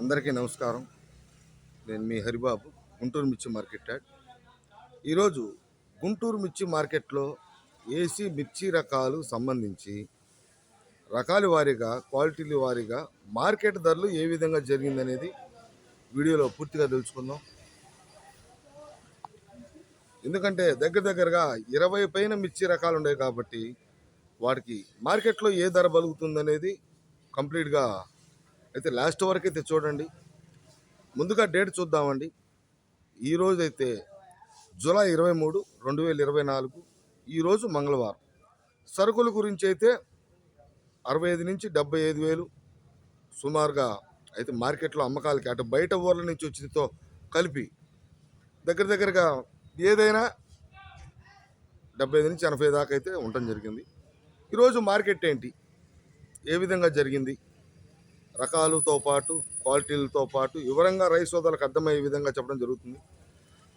అందరికీ నమస్కారం. నేను మీ హరిబాబు గుంటూరు మిర్చి మార్కెట్ యాడ్. ఈరోజు గుంటూరు మిర్చి మార్కెట్లో ఏసీ మిర్చి రకాలు సంబంధించి రకాల వారీగా క్వాలిటీల వారీగా మార్కెట్ ధరలు ఏ విధంగా జరిగిందనేది వీడియోలో పూర్తిగా తెలుసుకుందాం. ఎందుకంటే దగ్గర దగ్గరగా ఇరవై పైన మిర్చి రకాలు ఉన్నాయి కాబట్టి వాటికి మార్కెట్లో ఏ ధర బలుగుతుందనేది కంప్లీట్గా అయితే లాస్ట్ వరకు అయితే చూడండి. ముందుగా డేట్ చూద్దామండి. ఈరోజు అయితే జూలై ఇరవై మూడు రెండు వేల ఇరవై నాలుగు ఈరోజు మంగళవారం. సరుకుల గురించి అయితే అరవై ఐదు నుంచి డెబ్బై ఐదు వేలు సుమారుగా అయితే మార్కెట్లో అమ్మకాలకి అటు బయట ఊర్ల నుంచి వచ్చినతో కలిపి దగ్గర దగ్గరగా ఏదైనా డెబ్బై ఐదు నుంచి ఎనభై దాకా అయితే ఉండటం జరిగింది. ఈరోజు మార్కెట్ ఏంటి? ఏ విధంగా జరిగింది? రకాలతో పాటు క్వాలిటీలతో పాటు వివరంగా రైస్ సోదాలకు అర్థమయ్యే విధంగా చెప్పడం జరుగుతుంది.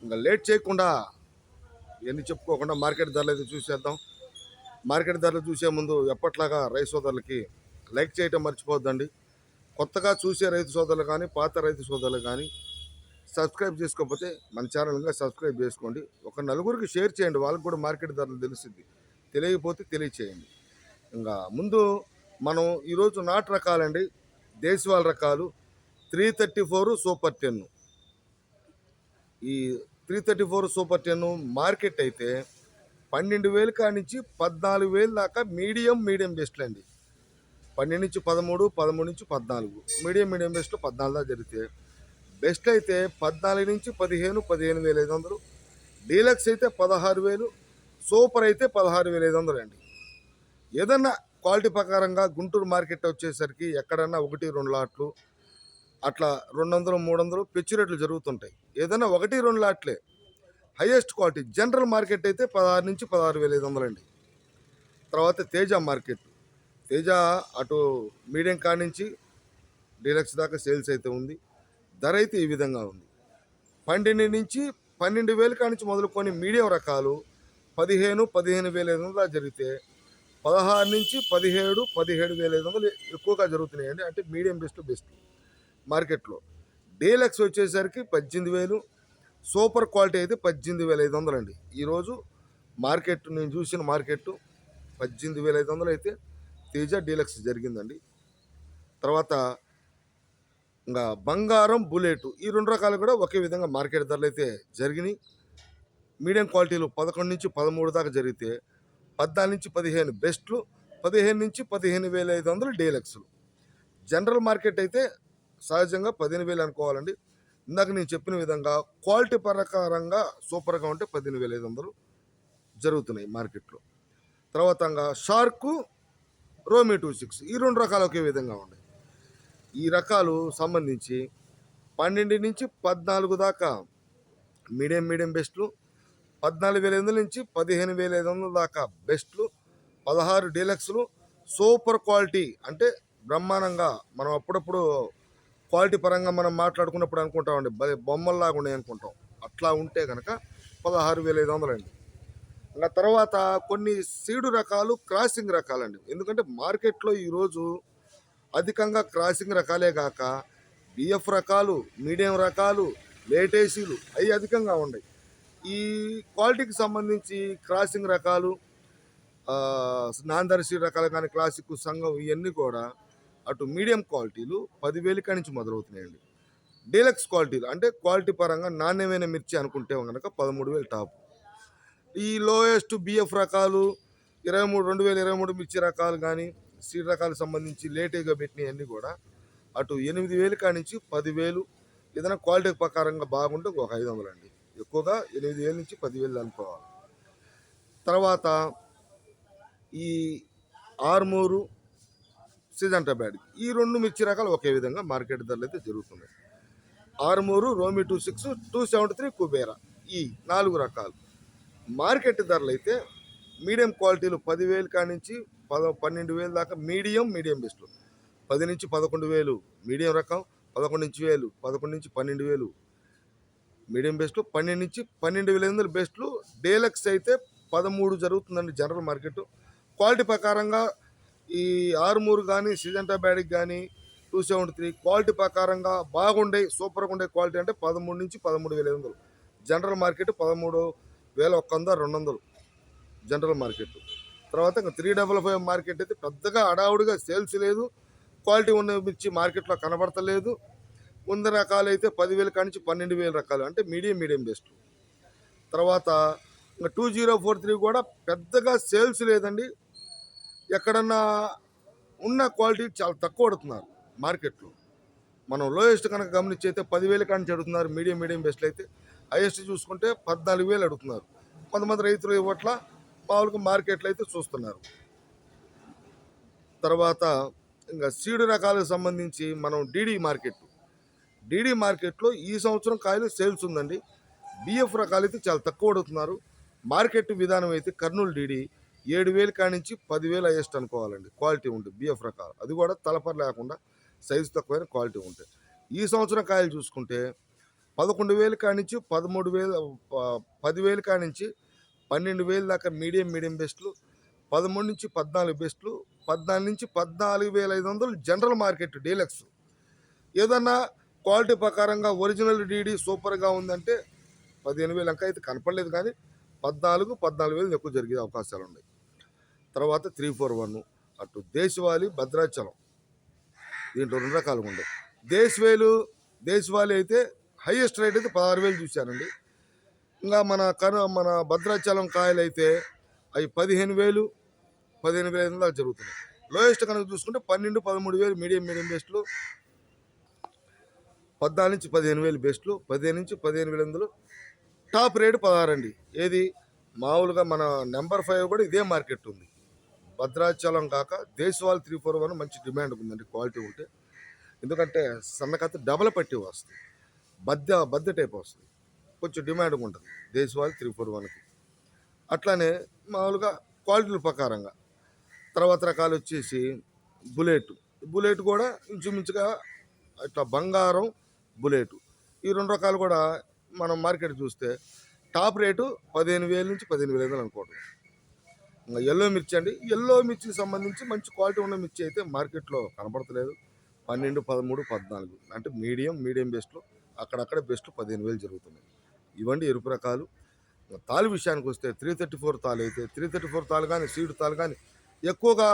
ఇంకా లేట్ చేయకుండా ఇవన్నీ చెప్పుకోకుండా మార్కెట్ ధరలు అయితే చూసేద్దాం. మార్కెట్ ధరలు చూసే ముందు ఎప్పట్లాగా రైతు సోదరులకి లైక్ చేయటం మర్చిపోద్దండి కొత్తగా చూసే రైతు సోదరులు కానీ పాత రైతు సోదరులు కానీ సబ్స్క్రైబ్ చేసుకోకపోతే మన ఛానల్గా సబ్స్క్రైబ్ చేసుకోండి. ఒక నలుగురికి షేర్ చేయండి. వాళ్ళకి కూడా మార్కెట్ ధరలు తెలుస్తుంది. తెలియకపోతే తెలియచేయండి. ఇంకా ముందు మనం ఈరోజు నాటు రకాలండి. దేశవాళ రకాలు three thirty four super ten. ఈ three thirty four super ten market అయితే పన్నెండు వేలు కానించి నుంచి పద్నాలుగు వేలు దాకా మీడియం మీడియం బెస్ట్లు అండి. పన్నెండు నుంచి పదమూడు పదమూడు నుంచి పద్నాలుగు. మీడియం మీడియం బెస్ట్లు పద్నాలుగు దాకా జరిగితే బెస్ట్ అయితే పద్నాలుగు నుంచి పదిహేను పదిహేను వేల ఐదు వందలు. డీలక్స్ అయితే పదహారు వేలు సూపర్ అయితే పదహారు వేల ఐదు వందలు అండి. ఏదన్నా క్వాలిటీ ప్రకారంగా గుంటూరు మార్కెట్ వచ్చేసరికి ఎక్కడన్నా ఒకటి రెండు లాట్లు అట్లా రెండు వందలు మూడు వందలు పిచ్చి రేట్లు జరుగుతుంటాయి. ఏదైనా ఒకటి రెండు లాట్లే. హైయెస్ట్ క్వాలిటీ జనరల్ మార్కెట్ అయితే పదహారు నుంచి పదహారు వేల ఐదు వందలు అండి తర్వాత తేజ మార్కెట్. తేజ అటు మీడియం కాడ నుంచి డీలక్స్ దాకా సేల్స్ అయితే ఉంది. ధర అయితే ఈ విధంగా ఉంది. పన్నెండు నుంచి పన్నెండు వేల కాడ నుంచి మొదలుకొని మీడియం రకాలు పదిహేను పదిహేను వేల ఐదు వందలు జరిగితే పదహారు నుంచి పదిహేడు పదిహేడు వేల ఐదు వందలు ఎక్కువగా జరుగుతున్నాయండి. అంటే మీడియం బెస్ట్ బెస్ట్ మార్కెట్లో. డీలక్స్ వచ్చేసరికి పద్దెనిమిది వేలు సూపర్ క్వాలిటీ అయితే పద్దెనిమిది వేల ఐదు వందలు అండి. ఈరోజు మార్కెట్ నేను చూసిన మార్కెట్ పద్దెనిమిది వేల ఐదు వందలు అయితే తేజ డీలక్స్ జరిగిందండి. తర్వాత ఇంకా బంగారం బుల్లెట్ ఈ రెండు రకాలు కూడా ఒకే విధంగా మార్కెట్ ధరలు అయితే జరిగినాయి. మీడియం క్వాలిటీలు పదకొండు నుంచి పదమూడు దాకా జరిగితే పద్నాలుగు నుంచి పదిహేను బెస్ట్లు పదిహేను నుంచి పదిహేను వేల ఐదు వందలు డీలక్స్లు. జనరల్ మార్కెట్ అయితే సహజంగా పదిహేను వేలు అనుకోవాలండి. ఇందాక నేను చెప్పిన విధంగా క్వాలిటీ ప్రకారంగా సూపర్గా ఉంటే పదిహేను వేల ఐదు వందలు జరుగుతున్నాయి మార్కెట్లో. తర్వాత షార్కు రోమి టూ సిక్స్ ఈ రెండు రకాలు ఒకే విధంగా ఉన్నాయి. ఈ రకాలు సంబంధించి పన్నెండు నుంచి పద్నాలుగు దాకా మీడియం మీడియం బెస్ట్లు పద్నాలుగు వేల ఎనిమిది వందల నుంచి పదిహేను వేల ఐదు వందల దాకా బెస్ట్లు పదహారు డీలక్స్లు సూపర్ క్వాలిటీ అంటే బ్రహ్మాండంగా మనం అప్పుడప్పుడు క్వాలిటీ పరంగా మనం మాట్లాడుకున్నప్పుడు అనుకుంటామండి భలే బొమ్మల్లాగా ఉన్నాయి అనుకుంటాం. అట్లా ఉంటే కనుక పదహారు వేల ఐదు వందలండి. ఇంకా తర్వాత కొన్ని సీడు రకాలు క్రాసింగ్ రకాలండి. ఎందుకంటే మార్కెట్లో ఈరోజు అధికంగా క్రాసింగ్ రకాలే కాక బిఎఫ్ రకాలు మీడియం రకాలు లేటేసీలు అవి అధికంగా ఉన్నాయి. ఈ క్వాలిటీకి సంబంధించి క్రాసింగ్ రకాలు నాందర్శి రకాలు కానీ క్లాసిక్ సంఘం ఇవన్నీ కూడా అటు మీడియం క్వాలిటీలు పదివేలు కాడి నుంచి మొదలవుతున్నాయండి. డీలక్స్ క్వాలిటీలు అంటే క్వాలిటీ పరంగా నాణ్యమైన మిర్చి అనుకుంటే కనుక పదమూడు వేలు టాప్. ఈ లోయెస్ట్ బిఎఫ్ రకాలు ఇరవై మూడు రెండు వేల ఇరవై మూడు మిర్చి రకాలు కానీ సీడ్ రకాలకు సంబంధించి లేటేగా పెట్టినవన్నీ కూడా అటు ఎనిమిది వేలు కాడి నుంచి పదివేలు. ఏదైనా క్వాలిటీ ప్రకారంగా బాగుంటే ఒక ఐదు వందలు అండి ఎక్కువగా ఎనిమిది వేల నుంచి పదివేలు అనుకోవాలి. తర్వాత ఈ ఆర్మూరు సిజంటా బ్యాడ్ ఈ రెండు మిర్చి రకాలు ఒకే విధంగా మార్కెట్ ధరలు అయితే జరుగుతున్నాయి. Armoor రోమి two six two seventy three Kubera ఈ నాలుగు రకాలు. మార్కెట్ ధరలు అయితే మీడియం క్వాలిటీలు పదివేలు కాడి నుంచి పద పన్నెండు వేలు దాకా మీడియం మీడియం బెస్ట్లు పది నుంచి పదకొండు వేలు మీడియం రకం పదకొండు నుంచి వేలు పదకొండు నుంచి పన్నెండు వేలు మీడియం బెస్ట్లు పన్నెండు నుంచి పన్నెండు వేల ఐదు వందల బెస్ట్లు డేలక్స్ అయితే పదమూడు జరుగుతుందండి జనరల్ మార్కెట్. క్వాలిటీ ప్రకారంగా ఈ ఆరుమూరు కానీ సిజంటా బ్యాడిక్ కానీ టూ సెవెంటీ త్రీ క్వాలిటీ ప్రకారంగా బాగుండే సూపర్గా ఉండే క్వాలిటీ అంటే పదమూడు నుంచి పదమూడు వేల ఐదు వందలు. జనరల్ మార్కెట్ పదమూడు వేల ఒక్క వంద రెండు వందలు. General market. తర్వాత ఇంకా త్రీ డబల్ ఫైవ్ మార్కెట్ అయితే పెద్దగా అడావుడిగా సేల్స్ లేదు. క్వాలిటీ ఉన్న మిర్చి మార్కెట్లో కనబడతలేదు. వంద రకాలు అయితే పదివేల కానించి పన్నెండు వేల రకాలు. అంటే మీడియం మీడియం బెస్ట్. తర్వాత ఇంకా టూ జీరో ఫోర్ త్రీ కూడా పెద్దగా సేల్స్ లేదండి. ఎక్కడన్నా ఉన్న క్వాలిటీ చాలా తక్కువ పడుతున్నారు మార్కెట్లో. మనం లోయెస్ట్ కనుక గమనించి అయితే పదివేల కానించి అడుగుతున్నారు మీడియం మీడియం బెస్ట్లు అయితే. హైయెస్ట్ చూసుకుంటే పద్నాలుగు వేలు అడుగుతున్నారు. కొంతమంది రైతులు ఇవ్వట్ల మామూలుగా మార్కెట్లో అయితే చూస్తున్నారు. తర్వాత ఇంకా సీడు రకాలకు సంబంధించి మనం డీడీ మార్కెట్ డీడీ మార్కెట్లో ఈ సంవత్సరం కాయలు సేల్స్ ఉందండి. బిఎఫ్ రకాలు అయితే చాలా తక్కువ అడుగుతున్నారు మార్కెట్ విధానం అయితే కర్నూలు డీడీ ఏడు వేలు కానించి పదివేలు హైయెస్ట్ అనుకోవాలండి. క్వాలిటీ ఉంటుంది బిఎఫ్ రకాలు. అది కూడా తలపర లేకుండా సైజు తక్కువైన క్వాలిటీ ఉంటాయి ఈ సంవత్సరం కాయలు చూసుకుంటే పదకొండు వేలు కానించి పదమూడు వేలు పదివేలు కానించి పన్నెండు వేలు దాకా మీడియం మీడియం బెస్ట్లు పదమూడు నుంచి పద్నాలుగు బెస్ట్లు పద్నాలుగు నుంచి పద్నాలుగు వేల ఐదు వందలు జనరల్ మార్కెట్ డీలక్స్. ఏదన్నా క్వాలిటీ ప్రకారంగా ఒరిజినల్ డీడీ సూపర్గా ఉందంటే పదిహేను వేలు ఇంకా అయితే కనపడలేదు కానీ పద్నాలుగు పద్నాలుగు వేలు ఎక్కువ జరిగే అవకాశాలు ఉన్నాయి. తర్వాత త్రీ ఫోర్ వన్ అటు దేశవాళి భద్రాచలం దీంట్లో రెండు రకాలుగా ఉన్నాయి. దేశవేలు దేశవాళి అయితే హైయెస్ట్ రేట్ అయితే పదహారు వేలు చూశానండి. ఇంకా మన కను మన భద్రాచలం కాయలు అయితే అవి పదిహేను వేలు పదిహేను వేల ఐదు వందలు జరుగుతున్నాయి. లోయెస్ట్ కనుక చూసుకుంటే పన్నెండు పదమూడు వేలు మీడియం మీడియం బెస్ట్లు పద్నాలుగు నుంచి పదిహేను వేలు బెస్ట్లు పదిహేను నుంచి పదిహేను వేల వందలు టాప్ రేటు పదహారు అండి ఏది? మామూలుగా మన నెంబర్ ఫైవ్ కూడా ఇదే మార్కెట్ ఉంది. భద్రాచలం కాక దేశవాళ త్రీ ఫోర్ వన్ మంచి డిమాండ్ ఉందండి క్వాలిటీ ఉంటే. ఎందుకంటే సన్నకత్త డబల్ పట్టి వస్తుంది. బద్ద బద్ద టైప్ వస్తుంది. కొంచెం డిమాండ్ ఉంటుంది దేశవాళి త్రీ ఫోర్ వన్కి. అట్లానే మామూలుగా క్వాలిటీల ప్రకారంగా తర్వాత రకాలు వచ్చేసి బుల్లెట్. బుల్లెట్ కూడా ఇంచుమించుగా ఇట్లా బంగారం బుల్లెట్. ఈ రెండు రకాలు కూడా మనం మార్కెట్ చూస్తే టాప్ రేటు పదిహేను వేల నుంచి పదిహేను వేల ఐదు వందలు అనుకోవడం ఇంకా ఎల్లో మిర్చి అండి. ఎల్లో మిర్చికి సంబంధించి మంచి క్వాలిటీ ఉన్న మిర్చి అయితే మార్కెట్లో కనపడతలేదు. పన్నెండు పదమూడు పద్నాలుగు. అంటే మీడియం మీడియం బెస్ట్లో అక్కడక్కడ బెస్ట్ పదిహేను వేలు జరుగుతున్నాయి. ఇవ్వండి ఎరుపు రకాలు. తాలు విషయానికి వస్తే త్రీ థర్టీ ఫోర్ తాలు అయితే త్రీ థర్టీ ఫోర్ తాలు కానీ సీడ్ తాలు కానీ ఎక్కువగా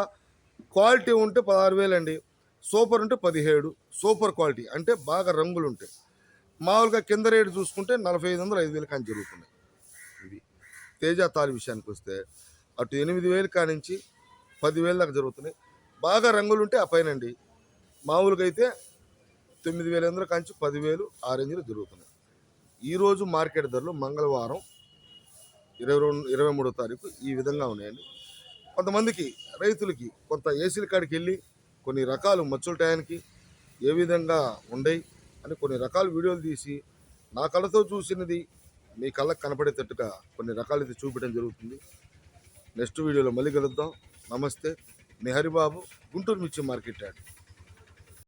క్వాలిటీ ఉంటే పదహారు వేలు అండి సూపర్ ఉంటే పదిహేడు సూపర్ క్వాలిటీ అంటే బాగా రంగులు ఉంటాయి మామూలుగా కింద రేటు చూసుకుంటే నలభై ఐదు వందలు ఐదు వేలు కానీ జరుగుతున్నాయి. ఇవి తేజ తాలి విషయానికి వస్తే అటు ఎనిమిది వేలు కానించి పదివేలు దాకా జరుగుతున్నాయి. బాగా రంగులు ఉంటే ఆ పైనండి. మామూలుగా అయితే తొమ్మిది వేల వందల కాంచి పదివేలు ఆ రేంజ్లో జరుగుతున్నాయి. ఈరోజు మార్కెట్ ధరలు మంగళవారం ఇరవై రెండు ఇరవై మూడో తారీఖు ఈ విధంగా ఉన్నాయండి. కొంతమందికి రైతులకి కొంత ఏసీల కాడికి వెళ్ళి కొన్ని రకాలు మచ్చుల టయానికి ఏ విధంగా ఉండయి అని కొన్ని రకాల వీడియోలు తీసి నా కళ్ళతో చూసినది మీ కళ్ళకు కనపడేటట్టుగా కొన్ని రకాలు అయితే చూపించడం జరుగుతుంది. నెక్స్ట్ వీడియోలో మళ్ళీ కలుద్దాం. నమస్తే. మీ హరిబాబు గుంటూరు మిర్చి మార్కెట్ యాడ్.